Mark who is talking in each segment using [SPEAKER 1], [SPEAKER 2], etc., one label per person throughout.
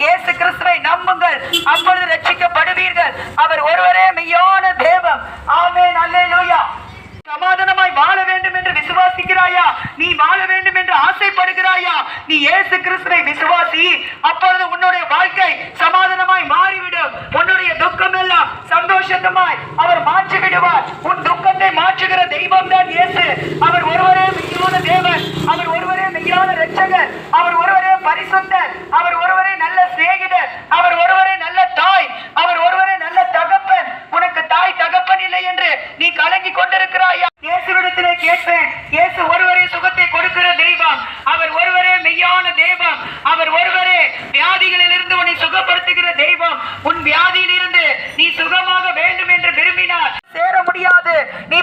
[SPEAKER 1] கிறிஸ்துவை நம்புங்கள். அப்பொழுது ரட்சிக்கப்படுவீர்கள் அவர் ஒருவரே மெய்யான தேவம் ஆவே நல்லே லோயா சமாதானமாய் வாழ வேண்டும் என்று விசுவாசிக்கிறாயா? நீ வாழ வேண்டும் என்று ஆசைப்படுகிறாயா? நீ இயேசு கிறிஸ்துவை விசுவாசி. அப்பொழுது உன்னுடைய வாழ்க்கை சமாதானமாய் மாறிவிடும். உன்னுடைய துக்கம் எல்லாம் சந்தோஷமாய் அவர் மாற்றி விடுவார் உன் துக்கத்தை மாற்றுகிற தெய்வம் தான் இயேசு அவர் ஒருவரே மெய்யான தேவன் அவர் ஒருவரே மெய்யான ரட்சகர் அவர் ஒருவரே பரிசுத்தர் அவர் ஒருவரே நல்ல சிநேகிதர் அவர் ஒருவரே நல்ல தாய் அவர் ஒருவரே நல்ல தகப்பன் உனக்கு தாய் தகப்பன் இல்லை என்று நீ கலங்கி கொண்டிருக்கிறாயா இயேசுவிடத்திலே கேட்பேன் இயேசு ஒருவரே சுகத்தை கொடுக்கிற தெய்வம் அவர் ஒருவரே மெய்யான தெய்வம் அவர் ஒருவரே வியாதிகளிலிருந்து உன்னை சுகப்படுத்துகிற தெய்வம் உன் வியாதியிலிருந்து நீ சுகமாக வேண்டும் என்று விரும்பினார் சேர முடியாது நீ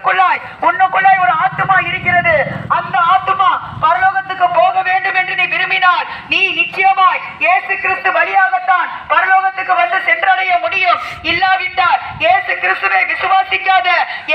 [SPEAKER 1] பரலோகத்துக்குள்ளாய் உன்னுக்குள்ளாய் ஒரு ஆத்துமா இருக்கிறது. அந்த ஆத்துமா பரலோகத்துக்கு போக வேண்டும் என்று நீ விரும்பினால் நீ நிச்சயமாய் இயேசு கிறிஸ்து வழியாகத்தான் பரலோகத்துக்கு வந்து சென்றடைய முடியும். இல்லாவிட்டால் இயேசு கிறிஸ்துவை விசுவாசிக்காத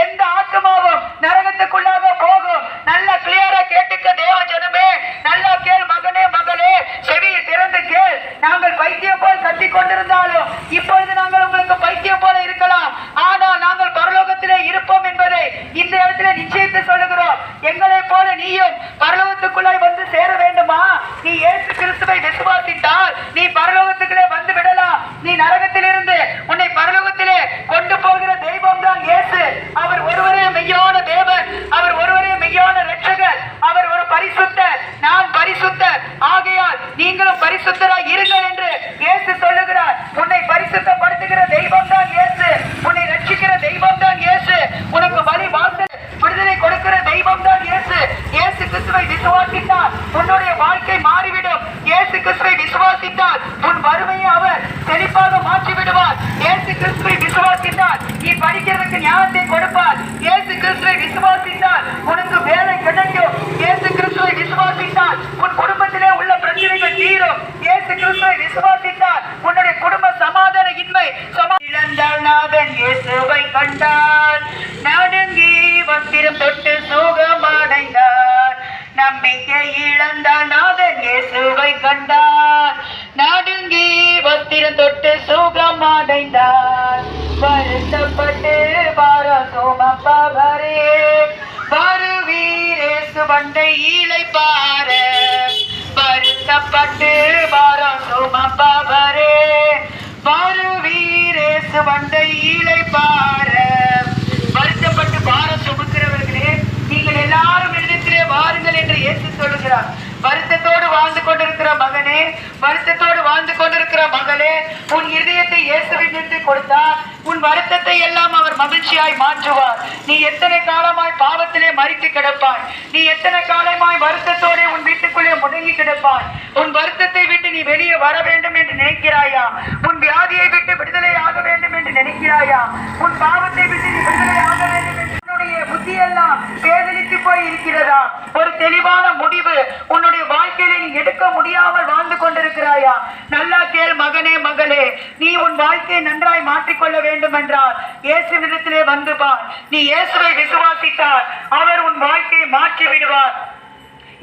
[SPEAKER 1] எந்த ஆத்மாவும் நரகத்துக்குள்ளாக போகும் நல்ல கிளியரா கேட்டுக்க தேவ ஜனமே நல்லா கேள் மகனே மகளே செவியை திறந்து கேள் நாங்கள் பைத்தியம் போல் கத்தி கொண்டிருந்தாலும் இப்பொழுது நாங்கள் உங்களுக்கு பைத்தியம் போல இருக்கலாம் ஆனால் நாங்கள் பரலோகத்திலே இருப்போம் என்பதை இந்த இடத்துல நிச்சயத்தை சொல்லுகிறோம். எங்களை போல நீயும் பரலோகத்துக்குள்ளே வந்து சேர வேண்டுமா? நீ ஏசு கிறிஸ்துவை விசுவாசித்தால் நீ பரலோகத்துக்குள்ளே வந்து விடலாம். நீ நரகத்திலிருந்து உன்னை பரலோகத்திலே கொண்டு போகிற தெய்வம் தான் இயேசு. அவர் ஒருவரே மெய்யான தேவன் அவர் ஒருவரே மெய்யான ரட்சகர் அவர் ஒரு பரிசுத்தர். நான் பரிசுத்தர். ஆகையால் நீங்களும் பரிசுத்தராய் இருங்கள் என்று இயேசு சொல்லுகிறார். உன்னை பரிசுத்தப்படுத்துகிற தெய்வம் தான் இயேசு உன்னை ரட்சிக்கிற தெய்வம் தான் இயேசு உனக்கு வழி வாசல் விடுதலை கொடுக்கிற தெய்வம் தான் இயேசு இயேசு கிறிஸ்துவை விசுவாசித்தால் உன்னுடைய வாழ்க்கை மாறிவிடும் இயேசு கிறிஸ்துவை விசுவாசித்தால் உன் வறுமையை அவர் செழிப்பாக மாற்றி விடுவார் இயேசு கிறிஸ்துவை விசுவாசித்தால் நீ படிக்கிறதுக்கு ஞானத்தை கொடுப்பார். இயேசு கிறிஸ்துவை விசுவாசித்தால் உனக்கு வேலை கிடைக்கும். இயேசு கிறிஸ்துவை விசுவாசித்தால் உன் குடும்பத்திலே உள்ள பிரச்சனைகள் தீரும். இயேசு கிறிஸ்துவை விசுவாசித்தால் உன்னுடைய குடும்ப சமாதான இன்மை சமா இழந்தாள் இயேசுவை கண்டார். நடுங்கி வஸ்திரம் தொட்டு சுகமடைந்தார். நம்பிக்கை இழந்த நாதன் இயேசுவை கண்டார். பாத்திரம் தொட்டு சுகமடைந்தார் வருத்தப்பட்டு வார சோமப்பவரே வருவீரே சுவண்டை ஈழை பார. வருத்தப்பட்டு வார சோமப்பவரே வருவீரே வண்டை ஈழை பார. வருத்தப்பட்டு பாரம் சுமக்கிறவர்களே நீங்கள் எல்லாரும் இடத்திலே வாருங்கள் என்று இயேசு சொல்கிறார் வாழ்ந்து கொண்டிருக்கிற மகனே வருத்தத்தோடு வாழ்ந்து கொண்டிருக்கிற மகளே உன் இருதயத்தை இயேசுவின் என்று கொடுத்தால் உன் வருத்தத்தை எல்லாம் அவர் மகிழ்ச்சியாய் மாற்றுவார். நீ எத்தனை காலமாய் பாவத்திலே மறித்து கிடப்பாய்? நீ எத்தனை காலமாய் வருத்தத்தோட உன் வீட்டுக்குள்ளே முடங்கி கிடப்பாய்? உன் வருத்தத்தை விட்டு நீ வெளியே வர வேண்டும் என்று நினைக்கிறாயா? உன் வியாதியை விட்டு விடுதலை ஆக வேண்டும் என்று நினைக்கிறாயா? உன் பாவத்தை விட்டு நீ விடுதலை ஆக வேண்டும். என்று புத்தியெல்லாம் பேதலித்து போய் இருக்கிறதா? ஒரு தெளிவான முடிவு உன்னுடைய வாழ்க்கையில நீ எடுக்க முடியாமல் வாழ்ந்து கொண்டிருக்கிறாயா? நல்லா கேள் மகனே மகளே. நீ உன் வாழ்க்கையை நன்றாய் மாற்றிக்கொள்ள வேண்டும் என்றால் இயேசுவிடத்திலே வந்து பார். நீ இயேசுவை விசுவாசித்தால் அவர் உன் வாழ்க்கையை மாற்றி விடுவார்.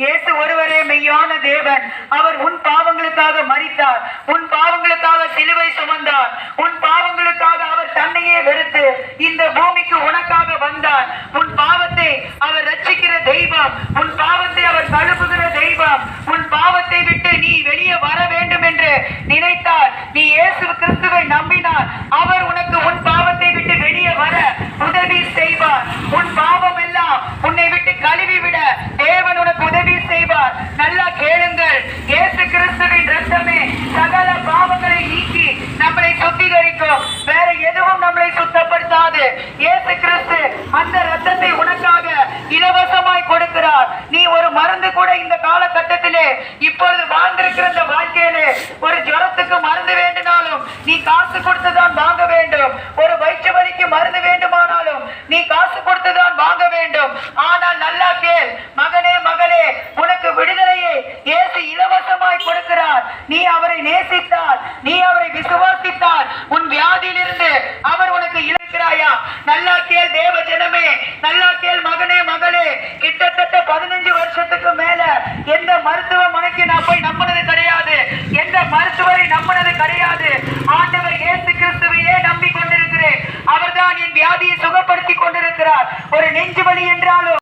[SPEAKER 1] இயேசு ஒருவரே மெய்யான தேவன். அவர் உன் பாவங்களுக்காக மறித்தார் உன் பாவங்களுக்காக சிலுவை சுமந்தார். உன் பாவங்களுக்காக அவர் தன்னையே வெறுத்து இந்த பூமிக்கு உனக்காக வந்தார். உன் பாவத்தை அவர் ரட்சிக்கிற தெய்வம் உன் பாவத்தை அவர் கழுவுகிற தெய்வம். உன் பாவத்தை விட்டு நீ வெளியே வர வேண்டும் என்று நினைத்தால் நீ இயேசு கிறிஸ்துவை நம்பினார் அவர் உனக்கு உன் பாவத்தை விட்டு வெளியே வர உதவி செய்வார் உன் பாவம் எல்லாம் உன்னை விட்டு கழுவி விட தேவன் உனக்கு உதவி செய்வார் நல்லா கேளுங்கள் இயேசு கிறிஸ்துவின் ரத்தமே சகல பாவங்களை நீக்கி நம்மளை சுத்திகரிக்கும் வேற எதுவும் நம்மளை சுத்தப்படுத்தாது இயேசு கிறிஸ்து அந்த ரத்தத்தை உனக்காக இலவசமாய் கொடுக்கிறார் நீ ஒரு மருந்து கூட இந்த காலகட்டத்திலே இப்பொழுது இந்த வாழ்க்கையிலே ஒரு ஜுரத்துக்கு மருந்து வேண்டுனாலும் நீ காசு கொடுத்துதான் வாங்க வேண்டும். ஒரு வயிற்று வலிக்கு மருந்து வேண்டுமானாலும் நீ காசு கொடுத்துதான் வாங்க வேண்டும். ஆனால் நல்லா கேள் மகனே மகளே உனக்கு விடுதலையை இயேசு இலவசமாய் கொடுக்கிறார். நீ அவரை நேசித்தால் நீ அவரை விசுவாசித்தால் உன் வியாதியிலிருந்து அவர் உனக்கு இழக்கிறாயா? நல்லா கேள் தேவ ஜனமே நல்லா கேள் மகனே மகளே. கிட்டத்தட்ட பதினஞ்சு வருஷத்துக்கு மேல எந்த மருத்துவ இருக்கிறார். ஒரு நெஞ்சு வலி என்றாலும்.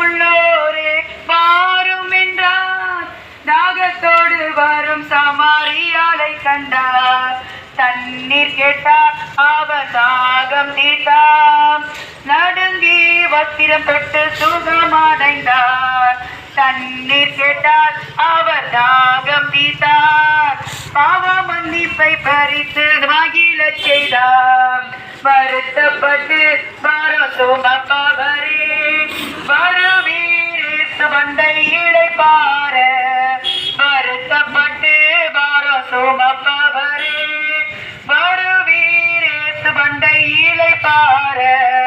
[SPEAKER 1] உள்ளோரே மாறும் என்றார். தாகத்தோடு வரும் சமாரியாலை கண்டார். தண்ணீர் கேட்டார் ஆபதாகம் தீர்த்தார் நடுங்கி வஸ்திரம் தொட்டு சுகமடைந்தார் தண்ணீர் கேட்டார் அவர் தாகம் தீர்த்தார் பாவ மன்னிப்பை பறித்து மகிழச் செய்தார். வருத்தப்பட்டு வரும் சுமப்பவரே வருவீரே சுமந்தை இழைப்பார வருத்தப்பட்டு வரும் சுமப்பவரே வருவீரே சுமந்தை இழைப்பார நாலு